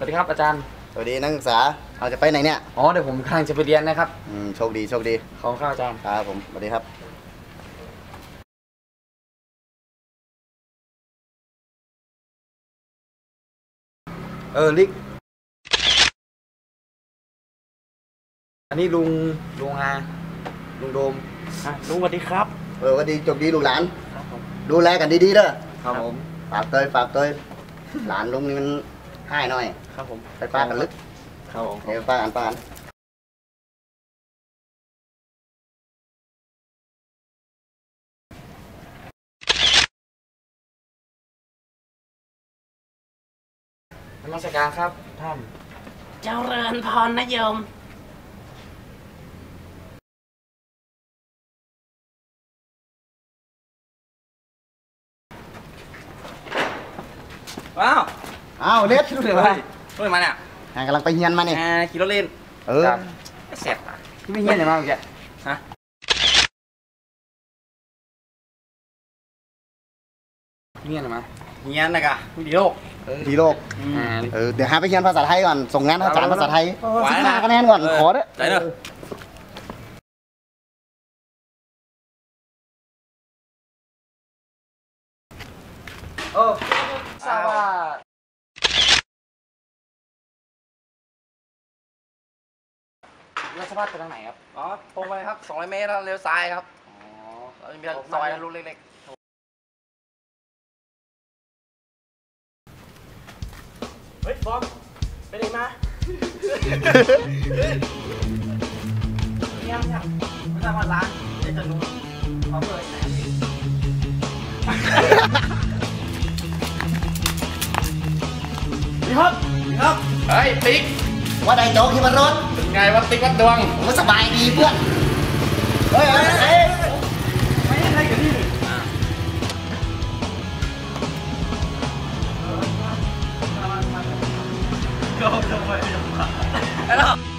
สวัสดีครับอาจารย์ สวัสดีนักศึกษาเราจะไปไหนเนี่ย อ๋อเดี๋ยวผมกำลังจะไปเรียนนะครับอืมโชคดีโชคดี ขอบคุณครับอาจารย์ ครับผม สวัสดีครับเออลิก อันนี้ลุงลุงอาลุงโดมลุงสวัสดีครับ เออสวัสดีโชคดีลูกหลาน ครับผม ดูแลกันดีๆเด้อครับผม ฝากเตยฝากเตยหลานลุงนี่มัน ให้หน่อย ครับผม ไปป้ากันลึก ครับผมเดี๋ยวป้ากันป้ากันนมัสการครับท่าน เจริญพรนะโยมว้าว อ้าวเล็ดรู้เลยว่ารู้เลยมาเนี่ยอะกำลังไปเฮียนมาเนี่ยอ่าขี่รถเล่น เออแสบอะที่ไม่เงี้ยไหนมาเมื่อกี้ฮะที่เงี้ยไหนมาเฮียนนะกะวิดีโอทีโลกอ่าเออเดี๋ยวหาไปเฮียนภาษาไทยก่อนส่งงานอาจารย์ภาษาไทยไหวสิบนะห้าคะแนนก่อนขอเด้อได้เด้อเออทรา บว่าราชพัฒไปทางไหนครับ อ๋อตรงไปครับ 200 เมตรแล้วเลี้ยวซ้ายครับอ๋อ แล้วมีซอยลูกเล็กเฮ้ยบอมไปไหนมาๆยังยังไม่ทราบว่าร้านเดี๋ยวจะรู้เขาเปิดไหนพี่ครับครับ เฮ้ยติ๊ก ว่าได้โจ๊กที่มันรถเป็นไงวะติ๊กวัดดวงผมสบายดีเพื่อน เฮ้ยเฮ้ยเฮ้ยไม่ใช่ใครกันนี่แล้ว